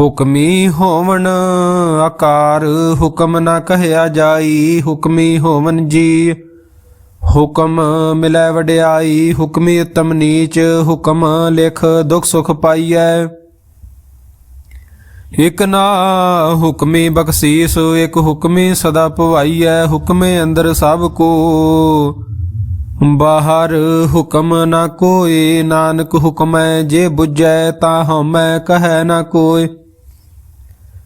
ਹੁਕਮੀ ਹੋਵਣ, ਆਕਾਰ ਹੁਕਮ ਨਾ ਕਹਿਆ ਜਾਈ, ਹੁਕਮੀ ਹੋਵਨ ਜੀ। ਹੁਕਮ ਮਿਲੈ ਵਡਿਆਈ, ਹੁਕਮੀ ਉਤਮ ਨੀਚ, ਹੁਕਮ ਲਿਖ ਦੁਖ ਸੁਖ ਪਾਈਐ। ਇਕ ਨਾ ਹੁਕਮੀ ਬਖਸ਼ੀਸ, ਇਕ ਹੁਕਮੀ ਸਦਾ ਭਵਾਈਐ ਹੁਕਮੇ ਅੰਦਰ ਸਭ ਕੋ। ਬਾਹਰ ਹੁਕਮ ਨਾ ਕੋਈ, ਨਾਨਕ ਹੁਕਮੈ ਜੇ 부ਜੈ ਤਾਂ ਹਮੈ ਕਹੈ ਨਾ ਕੋਈ।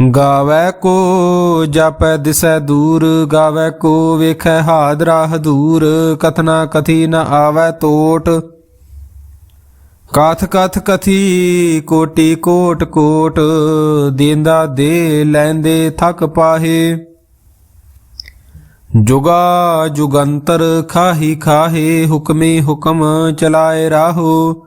ਗਾਵੇ ਕੋ ਜਪੈ ਦਿਸੈ ਦੂਰ, ਗਾਵੇ ਕੋ ਵੇਖੈ ਹਾਦਰਾ ਹਦੂਰ ਕਥਨਾ ਕਥੀ ਨ ਆਵੈ ਤੋਟ। ਕਥ ਕਥ ਕਥੀ ਕੋਟੀ ਕੋਟ ਕੋਟ, ਦੇਂਦਾ ਦੇ ਲੈਂਦੇ ਥਕ ਪਾਹੇ। ਜੁਗਾ ਜੁਗੰਤਰ ਖਾਹੀ ਖਾਹੇ, ਹੁਕਮੇ ਹੁਕਮ ਚਲਾਏ ਰਾਹੋ।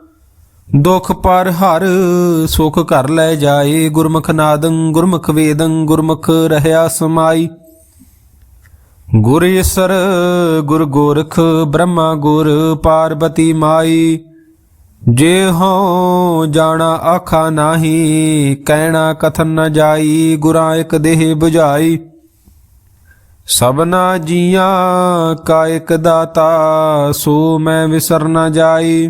ਦੁਖ ਪਰ ਹਰ ਸੁਖ ਕਰ ਲੈ ਜਾਏ, ਗੁਰਮੁਖ ਨਾਦੰ ਗੁਰਮੁਖ ਵੇਦੰ ਗੁਰਮੁਖ ਰਹਿਆ ਸਮਾਈ। ਗੁਰ ਈਸਰ ਗੁਰ ਗੋਰਖ ਬ੍ਰਹਮਾ ਗੁਰ ਪਾਰਬਤੀ ਮਾਈ। ਜੇ ਹੋ ਜਾਣਾ ਆਖਾ ਨਾਹੀ, ਕਹਿਣਾ ਕਥਨ ਨ ਜਾਈ, ਗੁਰਾਂ ਇੱਕ ਦੇਹ 부ਝਾਈ ਸਭਨਾ ਜੀਆਂ ਕਾ ਇੱਕ ਦਾਤਾ, ਸੋ ਮੈਂ ਵਿਸਰ ਨ ਜਾਈ।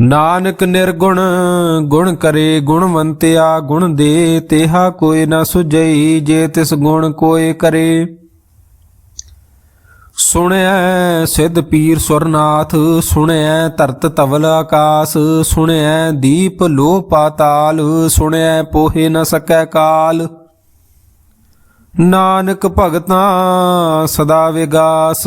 ਨਾਨਕ ਨਿਰਗੁਣ, ਗੁਣ ਕਰੇ ਗੁਣਵੰਤਿਆ, ਗੁਣ ਦੇ ਤੇਹਾ ਕੋਈ ਨਾ ਸੁਝਈ, ਜੇ ਤਿਸ ਗੁਣ ਕੋਏ ਕਰੇ। ਸੁਣਿਐ ਸਿੱਧ ਪੀਰ ਸੁਰਨਾਥ, ਸੁਣਿਐ ਧਰਤ ਤਵਲ ਆਕਾਸ ਸੁਣਿਆ ਦੀਪ ਲੋ ਪਾਤਾਲ, ਸੁਣਿਐ ਪੋਹੇ ਨ ਸਕੈ ਕਾਲ। ਨਾਨਕ ਭਗਤਾਂ ਸਦਾ ਵਿਗਾਸ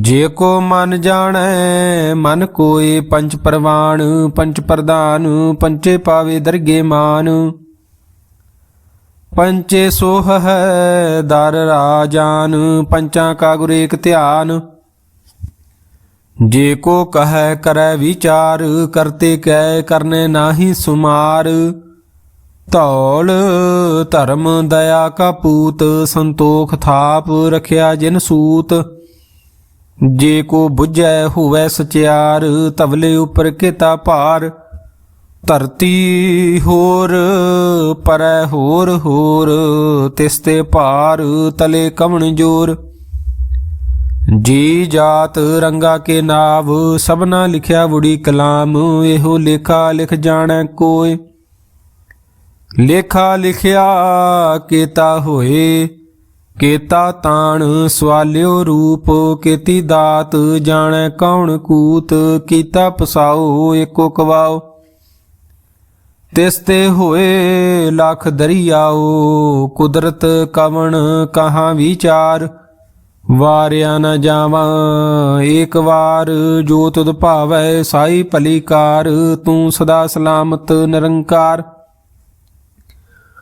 ਜੇ ਕੋ ਮਨ ਜਾਣੈ, ਮਨ ਕੋਏ ਪੰਚ ਪਰਵਾਣ ਪੰਚ ਪ੍ਰਧਾਨ ਪੰਚੇ ਪਾਵੇ ਦਰਗੇ ਮਾਨ। ਪੰਚੇ ਸੋਹ ਹੈ ਦਰ ਰਾਜਾਨ, ਪੰਚਾਂ ਕਾ ਗੁਰ ਏਕ ਧਿਆਨ। ਜੇ ਕੋ ਕਹੈ, ਕਰੈ ਵਿਚਾਰ, ਕਰਤੇ ਕੈ, ਕਰਨੇ ਨਾਹੀ ਸੁਮਾਰ। ਧੌਲ, ਧਰਮ, ਦਇਆ ਕਾ ਪੂਤ, ਸੰਤੋਖ ਥਾਪ, ਰਖਿਆ ਜਿਨ ਸੂਤ। ਜੇ ਕੋ 부ਝੈ ਹੋਵੈ ਸਚਿਆਰ, ਤਵਲੇ ਉਪਰ ਕਿਤਾ ਭਾਰ। ਧਰਤੀ ਹੋਰ, ਪਰੈ ਹੋਰ ਹੋਰ, ਤਿਸ ਤੇ ਭਾਰ, ਤਲੇ ਕਵਣ ਜੋਰ। ਜੀ ਜਾਤ ਰੰਗਾ ਕੇ ਨਾਵ, ਸਭਨਾ ਲਿਖਿਆ ਬੁੜੀ ਕਲਾਮ, ਇਹੋ ਲੇਖਾ ਲਿਖ ਜਾਣੈ ਕੋਇ। ਲੇਖਾ ਲਿਖਿਆ ਕੀਤਾ ਹੋਏ ਕੇਤਾ ਤਾਣ ਸਵਾਲਿਓ ਰੂਪ, ਕੀਤੀ ਦਾਤ ਜਾਣੈ ਕੌਣ ਕੂਤ, ਕੀਤਾ ਪਸਾਓ ਏਕੋ ਕਵਾਓ। ਤਿਸ ਤੇ ਹੋਏ ਲੱਖ ਦਰਿਆਓ, ਕੁਦਰਤ ਕਵਣ ਕਹਾਂ ਵਿਚਾਰ। ਵਾਰਿਆ ਨ ਜਾਵਾਂ, ਏਕ ਵਾਰ ਜੋ ਤੁਧ ਭਾਵੈ ਸਾਈ ਭਲੀ ਕਾਰ ਤੂੰ ਸਦਾ ਸਲਾਮਤ ਨਿਰੰਕਾਰ।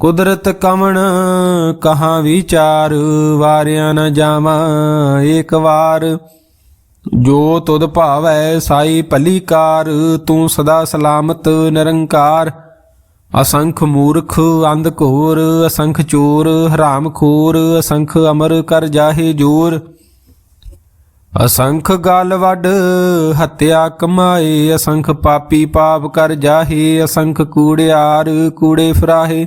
ਕੁਦਰਤ ਕਵਣ ਕਹਾਂ ਵਿਚਾਰ, ਵਾਰਿਆ ਨ ਜਾਵਾਂ ਏਕ ਵਾਰ। ਜੋ ਤੁਧ ਭਾਵੈ ਸਾਈ ਭਲੀ ਕਾਰ ਤੂੰ ਸਦਾ ਸਲਾਮਤ ਨਿਰੰਕਾਰ। ਅਸੰਖ ਮੂਰਖ ਅੰਧ ਘੋਰ, ਅਸੰਖ ਚੋਰ, ਹਰਾਮ ਖੋਰ, ਅਸੰਖ ਅਮਰ ਕਰ ਜਾਹੇ ਜੋਰ। ਅਸੰਖ ਗਲ ਵੱਡ ਹੱਤਿਆ ਕਮਾਏ, ਅਸੰਖ ਪਾਪੀ ਪਾਪ ਕਰ ਜਾਹੇ, ਅਸੰਖ ਕੂੜਿਆਰ ਕੂੜੇ ਫਰਾਹੇ।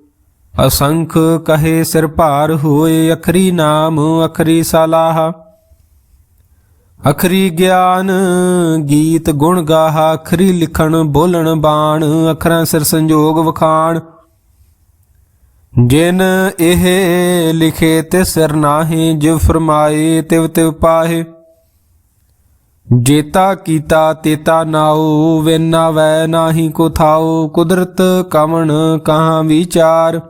ਅਸੰਖ ਕਹੇ ਸਿਰ ਭਾਰ ਹੋਏ ਅਖਰੀ ਨਾਮ, ਅਖਰੀ ਸਲਾਹ। ਅਖਰੀ ਗਿਆਨ ਗੀਤ ਗੁਣ ਗਾਹਾ, ਅਖਰੀ ਲਿਖਣ ਬੋਲਣ ਬਾਣ, ਅਖਰਾਂ ਸਿਰ ਸੰਜੋਗ ਵਖਾਣ। ਜਿਨ ਇਹ ਲਿਖੇ ਤੇ ਸਿਰ ਨਾਹੀ, ਜਿਵ ਫਰਮਾਏ ਤਿਵ ਤਿਵ ਪਾਹੇ। ਜੇਤਾ ਕੀਤਾ ਤੇਤਾ ਨਾਉ, ਵੇਨਾ ਵੈ ਨਾਹੀ ਕੋ ਥਾਉ, ਕੁਦਰਤ ਕਵਣ ਕਹਾਂ ਵਿਚਾਰ।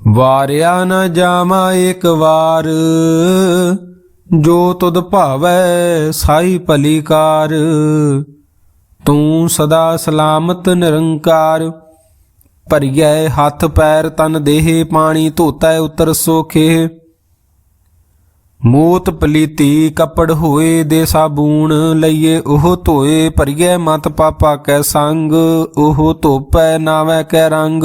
ਵਾਰਿਆ ਨ ਜਾਮਾ ਇੱਕ ਵਾਰ, ਜੋ ਤੁਧ ਭਾਵੈ ਸਾਈ ਭਲੀ ਕਾਰ ਤੂੰ ਸਦਾ ਸਲਾਮਤ ਨਿਰੰਕਾਰ, ਭਰੀਐ ਹੱਥ ਪੈਰ ਤਨ ਦੇਹ, ਪਾਣੀ ਧੋਤੈ ਉਤਰ ਸੋਖੇ। ਮੂਤ ਪਲੀਤੀ ਕਪੜ ਹੋਏ ਦੇ ਸਾਬੂਣ, ਲਈਏ ਉਹ ਧੋਏ, ਭਰੀਐ ਮਤ ਪਾਪਾ ਕੈ ਸੰਗ, ਉਹ ਧੋਪੈ ਨਾਵੇਂ ਕੈ ਰੰਗ।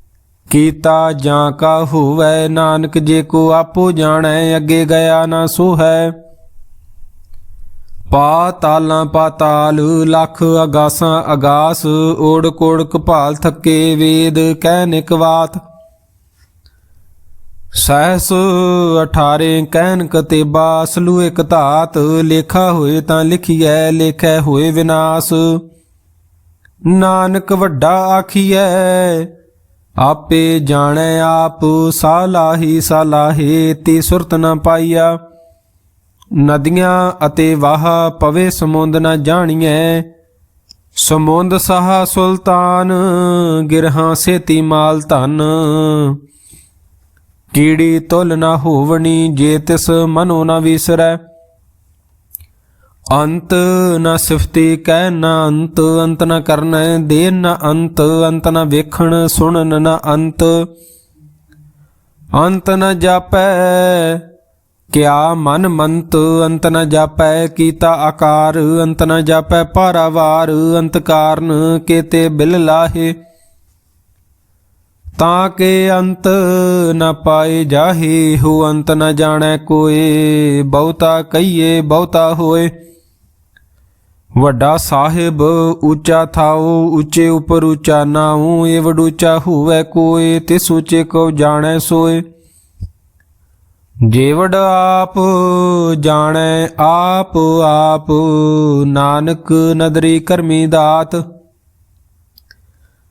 ਕੀਤਾ ਜਾਂ ਕਾ ਹੋਵੇ, ਨਾਨਕ ਜੇ ਕੋ ਆਪੋ ਜਾਣੈ, ਅੱਗੇ ਗਿਆ ਨਾ ਸੋ ਹੈ ਪਾਤਾਲਾਂ ਪਾਤਾਲ ਲੱਖ ਅਗਾਸਾਂ ਅਗਾਸ, ਓੜ ਕੋੜ ਕਪਾਲ ਥੱਕੇ ਵੇਦ, ਕਹਿ ਨਿਕਵਾਤ ਸਹਸ 18 ਕਹਿਨ ਕਤੇਬਾ ਅਸਲੂ ਇਕ ਧਾਤ, ਲੇਖਾ ਹੋਏ ਤਾਂ ਲਿਖੀਐ, ਲੇਖੈ ਹੋਏ ਵਿਨਾਸ਼। ਨਾਨਕ ਵੱਡਾ ਆਖੀਐ ਆਪੇ ਜਾਣੈ ਆਪ, ਸਾਲਾਹੀ ਸਾਲਾਹੇ, ਤੀ ਸੁਰਤ ਨ ਪਾਈਆ। ਨਦੀਆਂ ਅਤੇ ਵਾਹ ਪਵੇ ਸਮੁੰਦ ਨ ਜਾਣੀਐ। ਸਮੁੰਦ ਸਹਾ ਸੁਲਤਾਨ, ਗਿਰਹਾਂ ਸੇਤੀ ਮਾਲ ਧਨ। ਕੀੜੀ ਤੁਲ ਨਾ ਹੋਵਣੀ, ਜੇ ਤਿਸ ਮਨੋ ਨਾ ਵਿਸਰੈ। ਅੰਤ ਨਾ ਸਿਫਤੀ ਕਹਿ ਨਾ ਅੰਤ ਅੰਤ ਨਾ ਕਰਨੈ ਦੇ ਨਾ ਅੰਤ ਅੰਤ ਨਾ ਵੇਖਣ ਸੁਣਨ ਨਾ ਅੰਤ। ਅੰਤ ਨਾ ਜਾਪੈ ਕਿਆ ਮਨ ਮੰਤ, ਅੰਤ ਨਾ ਜਾਪੈ ਕੀਤਾ ਆਕਾਰ, ਅੰਤ ਨਾ ਜਾਪੈ ਭਾਰਾਵਾਰ ਅੰਤ ਕਾਰਨ ਕੇਤੇ ਬਿਲ ਲਾਹੇ। ਤਾਂ ਕੇ ਅੰਤ ਨ ਪਾਏ ਜਾਹੇ, ਹੋ ਅੰਤ ਨ ਜਾਣੈ ਕੋਏ, ਬਹੁਤਾ ਕਹੀਏ, ਬਹੁਤਾ ਹੋਏ। ਵੱਡਾ ਸਾਹਿਬ ਉੱਚਾ ਥਾਉ, ਉੱਚੇ ਉਪਰ ਉੱਚਾ ਨਾਉ ਏ ਵਡੂਚਾ ਹੋਵੇ ਕੋਏ, ਤਿਸ ਉੱਚੇ ਕੋ ਜਾਣੈ ਸੋਏ। ਜੇਵੜ ਆਪ ਜਾਣੈ, ਆਪ ਆਪ ਨਾਨਕ ਨਦਰੀ ਕਰਮੀ ਦਾਤ।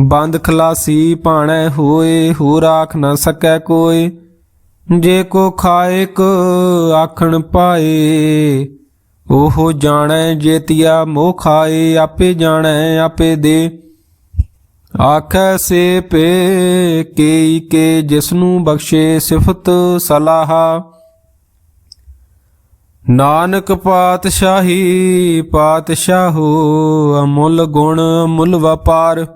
ਬੰਦ ਖਲਾਸੀ ਪਾਣੈ ਹੋਏ ਹੋ ਰਾਖ ਨਾ ਸਕੈ ਕੋਈ। ਜੇ ਕੋ ਖਾਇਕ ਆਖਣ ਪਾਏ, ਉਹ ਜਾਣੈ ਜੇਤੀਆ ਮੋਹ ਖਾਏ, ਆਪੇ ਜਾਣੈ, ਆਪੇ ਦੇ। ਆਖੈ ਸੇ ਪੇ ਕੇਈ ਕੇ, ਜਿਸਨੂੰ ਬਖਸ਼ੇ ਸਿਫਤ ਸਲਾਹਾ। ਨਾਨਕ ਪਾਤਸ਼ਾਹੀ, ਪਾਤਸ਼ਾਹੋ, ਅਮੁੱਲ ਗੁਣ, ਅਮੁੱਲ ਵਪਾਰ।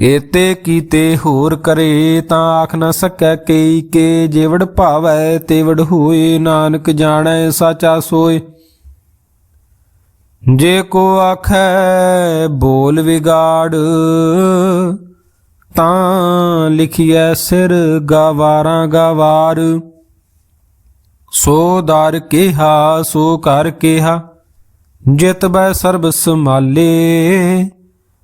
ਏਤੇ ਕੀਤੇ ਹੋਰ ਕਰੇ ਤਾਂ ਆਖ ਨਾ ਸਕੈ ਕਈ ਕੇ, ਜੇਵੜ ਭਾਵੈ ਤੇਵੜ ਹੋਏ, ਨਾਨਕ ਜਾਣੈ ਸਾਚਾ ਸੋਏ। ਜੇ ਕੋ ਆਖੈ ਬੋਲ ਵਿਗਾੜ, ਤਾਂ ਲਿਖਿਐ ਸਿਰ ਗਵਾਰਾਂ ਗਵਾਰ। ਸੋ ਦਰ ਕਿਹਾ, ਸੋ ਕਰ ਕਿਹਾ, ਜਿਤ ਬੈ ਸਰਬ ਸੰਭਾਲੇ।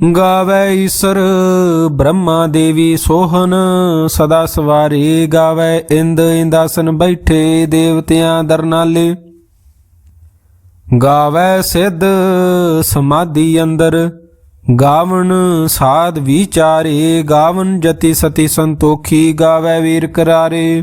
ਗਾਵੇ ਈਸ਼ਰ, ਬ੍ਰਹਮਾ ਦੇਵੀ ਸੋਹਨ, ਸਦਾ ਸਵਾਰੀ ਗਾਵੇ ਇੰਦ ਇੰਦਾਸਨ ਬੈਠੇ ਦੇਵਤਿਆਂ ਦਰਨਾਲੇ। ਗਾਵੇ ਸਿੱਧ ਸਮਾਧੀ ਅੰਦਰ ਗਾਵਨ ਸਾਧ ਵਿਚਾਰੇ ਗਾਵਨ ਜਤੀ ਸਤੀ ਸੰਤੋਖੀ ਗਾਵੇ ਵੀਰ ਕਰਾਰੇ।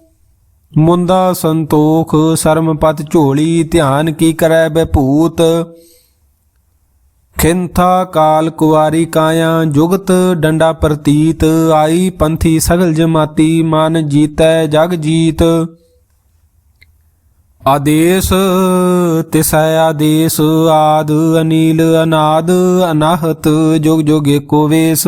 ਮੁੰਦਾ ਸੰਤੋਖ ਸਰਮਪਤ ਝੋਲੀ, ਧਿਆਨ ਕੀ ਕਰੈ ਬਭੂਤ ਖਿੰਥਾ ਕਾਲ ਕੁਵਾਰੀ ਕਾਇਆ, ਜੁਗਤ ਡੰਡਾ ਪ੍ਰਤੀਤ। ਆਈ ਪੰਥੀ ਸਗਲ ਜਮਾਤੀ, ਮਨ ਜੀਤੈ ਜਗ ਜੀਤ। ਆਦੇਸ, ਤਿਸੈ ਆਦੇਸ, ਆਦ ਅਨੀਲ ਅਨਾਦ, ਅਨਾਹਤ, ਜੁਗ ਜੁਗ ਏਕੋ ਵੇਸ।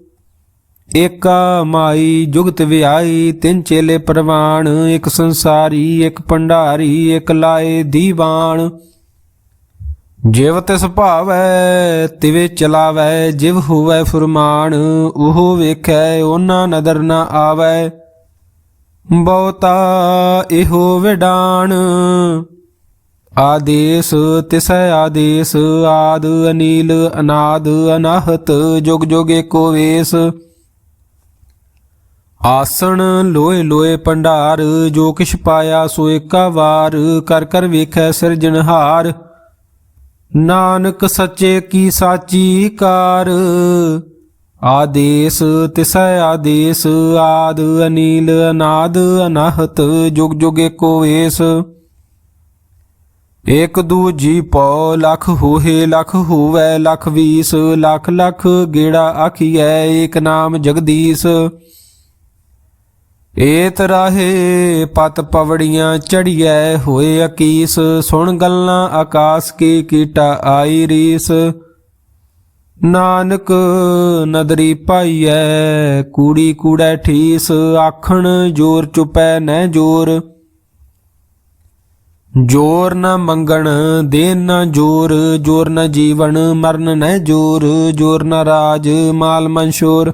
ਏਕਾ ਮਾਈ ਜੁਗਤ ਵਿਆਈ ਤਿੰਨ ਚੇਲੇ ਪ੍ਰਵਾਣ, ਇੱਕ ਸੰਸਾਰੀ, ਇੱਕ ਭੰਡਾਰੀ, ਇੱਕ ਲਾਏ ਦੀਵਾਨ। ਜਿਵ ਤਿਸ ਭਾਵੈ, ਤਿਵੇ ਚਲਾਵੈ, ਜਿਵ ਹੋਵੈ ਫੁਰਮਾਨ, ਉਹ ਵੇਖੈ ਉਹਨਾਂ ਨਦਰ ਨਾ ਆਵੈ। ਬਹੁਤਾ ਇਹੋ ਵਿਡਾਣ ਆਦੇਸ ਤਿਸੈ ਆਦੇਸ, ਆਦ ਅਨੀਲ, ਅਨਾਦ, ਅਨਾਹਤ, ਜੁਗ ਜੁਗ ਏਕੋ ਵੇਸ। ਆਸਣ ਲੋਏ ਲੋਏ ਭੰਡਾਰ, ਜੋ ਕਿਛ ਪਾਇਆ ਸੋ ਏਕਾ ਵਾਰ, ਕਰ ਕਰ ਵੇਖੈ ਸਿਰਜਣਹਾਰ ਨਾਨਕ ਸੱਚੇ ਕੀ ਸਾਚੀ ਕਾਰ, ਆਦੇਸ ਤਿਸੈ ਆਦੇਸ, ਆਦ ਅਨੀਲ ਅਨਾਦ ਅਨਾਹਤ, ਜੁਗ ਜੁਗ ਏਕੋ ਵੇਸ। ਇਕ ਦੂਜੀ ਪਉ, ਲਖ ਹੋਏ ਲਖ ਹੋਵੈ ਲਖ ਵੀਸ, ਲਖ ਲਖ ਗੇੜਾ ਆਖੀਐ, ਏਕ ਨਾਮ ਜਗਦੀਸ਼। ਏਤ ਰਾਹੇ ਪਤ ਪਵੜੀਆਂ ਚੜੀਐ ਹੋਏ ਅਕੀਸ, ਸੁਣ ਗੱਲਾਂ ਆਕਾਸ ਕੀ ਕੀਟਾ ਆਈ ਰੀਸ। ਨਾਨਕ ਨਦਰੀ ਪਾਈਐ, ਕੂੜੀ ਕੂੜੈ ਠੀਸ, ਆਖਣ ਜੋਰ ਚੁਪੈ ਨਹਿ ਜੋਰ। ਜੋਰ ਨ ਮੰਗਣ ਦੇਨ ਨ ਜੋਰ ਜੋਰ ਨ ਜੀਵਨ, ਮਰਨ ਨਹਿ ਜੋਰ ਜੋਰ ਨ ਰਾਜ, ਮਾਲ ਮਨਸ਼ੋਰ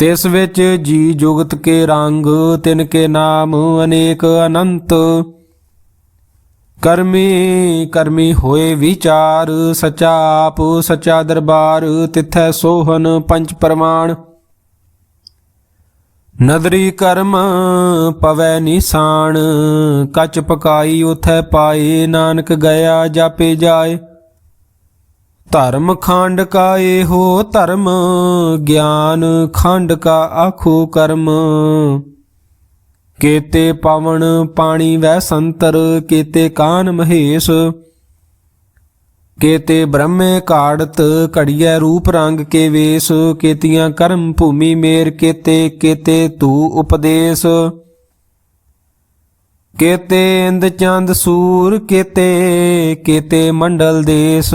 ਤਿਸ ਵਿੱਚ ਜੀ ਜੁਗਤ ਕੇ ਰੰਗ, ਤਿਨ ਕੇ ਨਾਮ ਅਨੇਕ ਅਨੰਤ। ਕਰਮੀ ਕਰਮੀ ਹੋਏ ਵਿਚਾਰ, ਸਚਾ ਆਪ, ਸਚਾ ਦਰਬਾਰ, ਤਿਥੈ ਸੋਹਨ ਪੰਚ ਪ੍ਰਮਾਣ। ਨਦਰੀ ਕਰਮ ਪਵੈ ਨਿਸ਼ਾਨ, ਕਚ ਪਕਾਈ ਉਥੈ ਪਾਏ, ਨਾਨਕ ਗਿਆ ਜਾਪੇ ਜਾਏ। ਧਰਮ ਖੰਡ ਕਾ ਇਹੋ ਧਰਮ, ਗਿਆਨ ਖੰਡ ਕਾ ਆਖੋ ਕਰਮ। ਕੇਤੇ ਪਵਨ ਪਾਣੀ ਵੈ ਸੰਤਰ, ਕੇਤੇ ਕਾਨ ਮਹੇਸ਼। ਕੇਤੇ ਬ੍ਰਹਮੇ ਕਾੜਤ, ਘੜੀਐ ਰੂਪ ਰੰਗ ਕੇ ਵੇਸ। ਕੇਤੀਆਂ ਕਰਮ ਭੂਮੀ ਮੇਰ ਕੇਤੇ ਕੇਤੇ ਤੂ ਉਪਦੇਸ਼। ਕੇਤੇ ਇੰਦ ਚੰਦ ਸੂਰ, ਕੇਤੇ ਕੇਤੇ ਮੰਡਲ ਦੇਸ।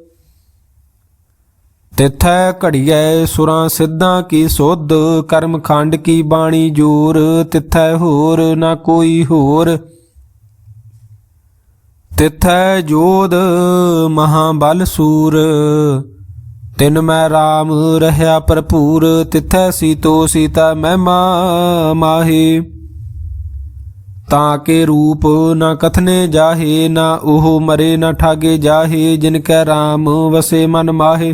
ਤਿਥੈ ਘੜੀਐ ਸੁਰਾਂ ਸਿੱਧਾਂ ਕੀ ਸੁਧ, ਕਰਮ ਖੰਡ ਕੀ ਬਾਣੀ ਜੋਰ, ਤਿਥੈ ਹੋਰ ਨਾ ਕੋਈ ਹੋਰ। ਤਿਥੈ ਜੋਧ ਮਹਾਬਲ ਸੂਰ, ਤਿਨ ਮੈਂ RAM ਰਹਾ ਭਰਪੂਰ, ਤਿਥੈ ਸੀਤੋ ਸੀਤਾ ਮਹਿਮਾ ਮਾਹੀ। ਤਾਂ ਕੇ ਰੂਪ ਨਾ ਕਥਨੇ ਜਾਹੇ, ਨਾ ਉਹ ਮਰੇ ਨਾ ਠਾਗੇ ਜਾਹੇ, ਜਿਨ ਕੈ RAM ਵਸੇ ਮਨ ਮਾਹੇ।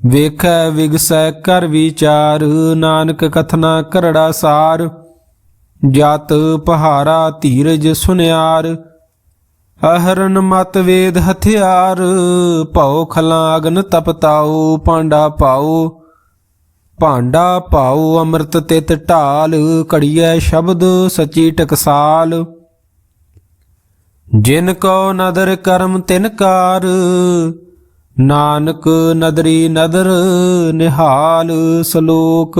ਵੇਖੈ ਵਿਗਸੈ ਕਰ ਵਿਚਾਰ, ਨਾਨਕ ਕਥਨਾ ਕਰੜਾ ਸਾਰ। ਜਤ ਪਹਾਰਾ ਧੀਰਜ ਸੁਨਿਆਰ, ਅਹਰਨ ਮਤ ਵੇਦ ਹਥਿਆਰ। ਭਉ ਖਲਾ ਅਗਨ ਤਪਤਾਉ ਪਾਂਡਾ ਪਾਉ ਭਾਂਡਾ ਪਾਉ ਅੰਮ੍ਰਿਤ ਤਿਤ ਢਾਲ, ਘੜੀਐ ਸ਼ਬਦ ਸਚੀ ਟਕਸਾਲ। ਜਿਨ ਕੋ ਨਦਰ ਕਰਮ ਤਿਨ ਕਾਰ ਨਾਨਕ ਨਦਰੀ ਨਦਰ ਨਿਹਾਲ ਸ਼ਲੋਕ,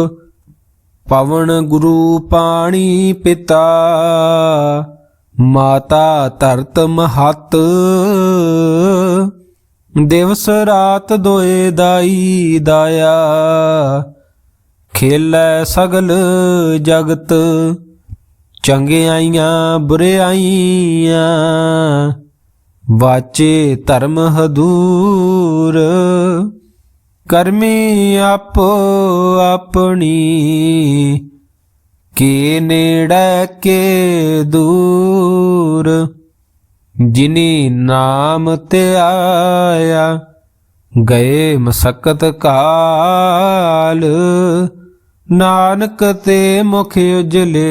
ਪਵਨ ਗੁਰੂ ਪਾਣੀ ਪਿਤਾ, ਮਾਤਾ ਧਰਤ ਮਹਤ। ਦਿਵਸ ਰਾਤ ਦੋਏ ਦਾਈ ਦਾਇਆ, ਖੇਲੈ ਸਗਲ ਜਗਤ, ਚੰਗਿਆਈਆਂ ਬੁਰਿਆਈਆਂ। ਵਾਚੇ ਧਰਮ ਹਦੂਰ, ਕਰਮੀ ਆਪੋ ਆਪਣੀ। ਕੇ ਨੇੜੇ ਕੇ ਦੂਰ, ਜਿਨੀ ਨਾਮ ਤੇ ਆਇਆ, ਗਏ ਮਸਕਤ ਕਾਲ। ਨਾਨਕ ਤੇ ਮੁਖ ਉਜਲੇ